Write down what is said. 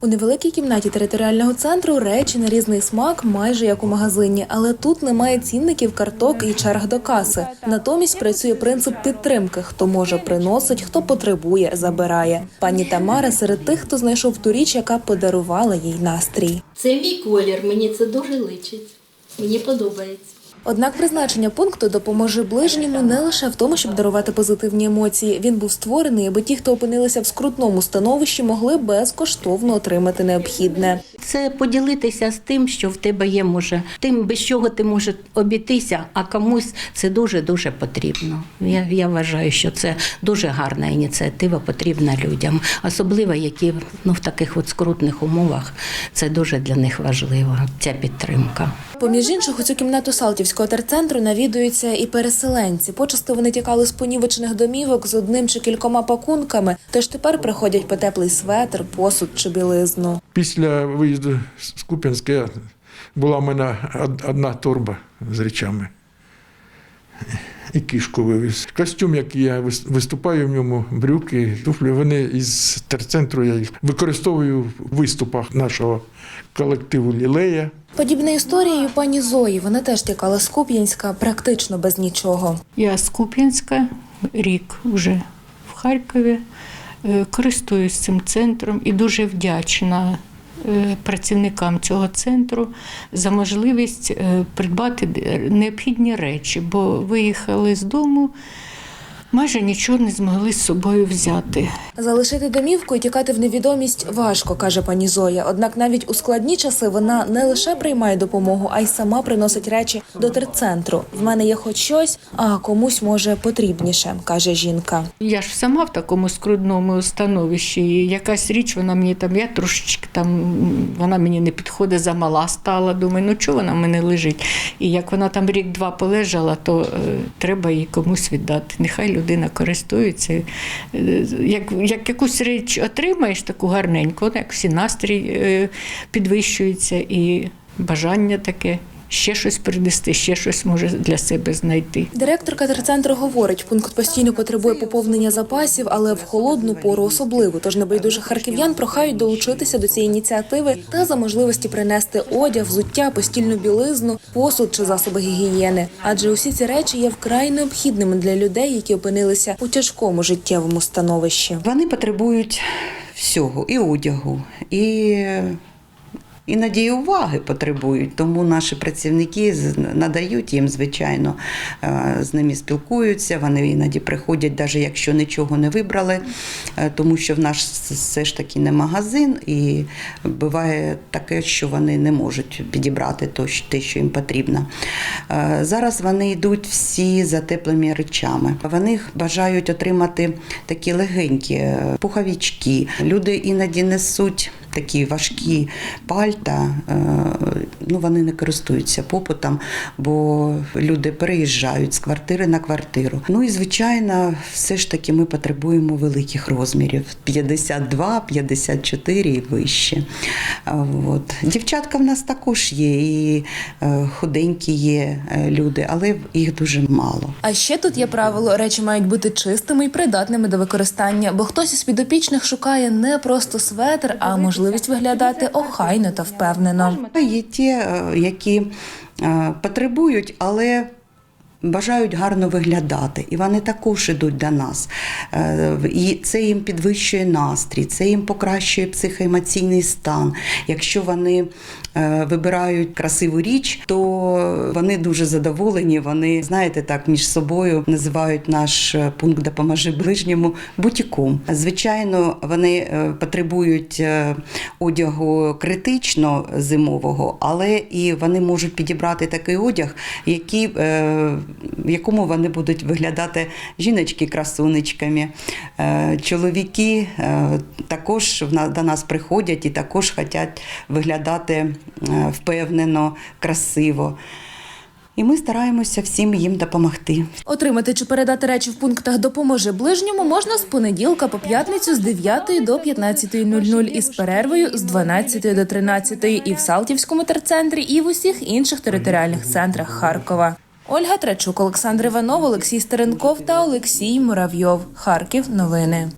У невеликій кімнаті територіального центру речі на різний смак, майже як у магазині, але тут немає цінників, карток і черг до каси. Натомість працює принцип підтримки: хто може приносить, хто потребує, забирає. Пані Тамара серед тих, хто знайшов ту річ, яка подарувала їй настрій. Це мій колір, мені це дуже личить. Мені подобається. Однак призначення пункту допоможе ближньому не лише в тому, щоб дарувати позитивні емоції. Він був створений, аби ті, хто опинилися в скрутному становищі, могли безкоштовно отримати необхідне. Це поділитися з тим, що в тебе є, може, тим, без чого ти можеш обійтися, а комусь це дуже дуже потрібно. Я, я вважаю, що це дуже гарна ініціатива, потрібна людям, особливо які ну, в таких от скрутних умовах це дуже для них важливо. Ця підтримка. Поміж інших, у цю кімнату Салтівського терцентру навідуються і переселенці. Почасти вони тікали з понівечених домівок з одним чи кількома пакунками, тож тепер приходять по теплий светр, посуд чи білизну. Після виїзду з Куп'янська була в мене одна торба з речами. І кішку вивіз. Костюм, який я вис- виступаю в ньому, брюки, туфлі, вони із терцентру я їх використовую в виступах нашого колективу Лілея. Подібна історія і у пані Зої. Вона теж тікала з Куп'янська практично без нічого. Я з Куп'янська, рік вже в Харкові, Е, користуюсь цим центром і дуже вдячна працівникам цього центру за можливість е, придбати необхідні речі, бо виїхали з дому, майже нічого не змогли з собою взяти. Залишити домівку і тікати в невідомість важко, каже пані Зоя. Однак навіть у складні часи вона не лише приймає допомогу, а й сама приносить речі до терцентру. В мене є хоч щось, а комусь може потрібніше, каже жінка. Я ж сама в такому скрудному становищі. Якась річ, вона мені там, я трошечки там, вона мені не підходить, замала стала. Думаю, ну чого вона в мене лежить? І як вона там рік-два полежала, то е, треба її комусь віддати. Нехай людина користується. Е, Як, як якусь річ отримаєш таку гарненьку, як всі настрій е, підвищується, і бажання таке. Ще щось принести, ще щось може для себе знайти. Директорка терцентру говорить, пункт постійно потребує поповнення запасів, але в холодну пору особливо. Тож небайдужих харків'ян прохають долучитися до цієї ініціативи та за можливості принести одяг, взуття, постільну білизну, посуд чи засоби гігієни. Адже усі ці речі є вкрай необхідними для людей, які опинилися у тяжкому життєвому становищі. Вони потребують всього і одягу, і іноді і уваги потребують. Тому наші працівники надають їм, звичайно, е, з ними спілкуються. Вони іноді приходять, навіть якщо нічого не вибрали, е, тому що в нас все ж таки не магазин, і буває таке, що вони не можуть підібрати те, що їм потрібно. Е, Зараз вони йдуть всі за теплими речами. Вони бажають отримати такі легенькі пуховички. Люди іноді несуть такі важкі пальта, е, ну вони не користуються попитом, бо люди переїжджають з квартири на квартиру. Ну і звичайно, все ж таки ми потребуємо великих розмірів: 52, 54 і вище. От. Дівчатка в нас також є, і е, худенькі є е, люди, але їх дуже мало. А ще тут є правило: речі мають бути чистими і придатними до використання, бо хтось із підопічних шукає не просто светр, а можливість виглядати охайно та впевнено. Є ті, е, які е, потребують, але. Бажають гарно виглядати, і вони також ідуть до нас. Е, І це їм підвищує настрій, це їм покращує психоемоційний стан. Якщо вони е, вибирають красиву річ, то вони дуже задоволені. Вони, знаєте, так між собою називають наш е, пункт Допоможи ближньому бутіком. Звичайно, вони потребують одягу критично зимового, але і вони можуть підібрати такий одяг, який, в якому вони будуть виглядати жіночки красунечками. Е, Чоловіки е, також до нас приходять і також хочуть виглядати е, впевнено, красиво. І ми стараємося всім їм допомогти. Отримати чи передати речі в пунктах допоможе ближньому можна з понеділка по п'ятницю з 9 до 15.00 із перервою з 12 до 13 і в Салтівському терцентрі, і в усіх інших територіальних центрах Харкова. Ольга Трачук, Олександр Іванов, Олексій Стеренков та Олексій Муравйов. Харків. Новини.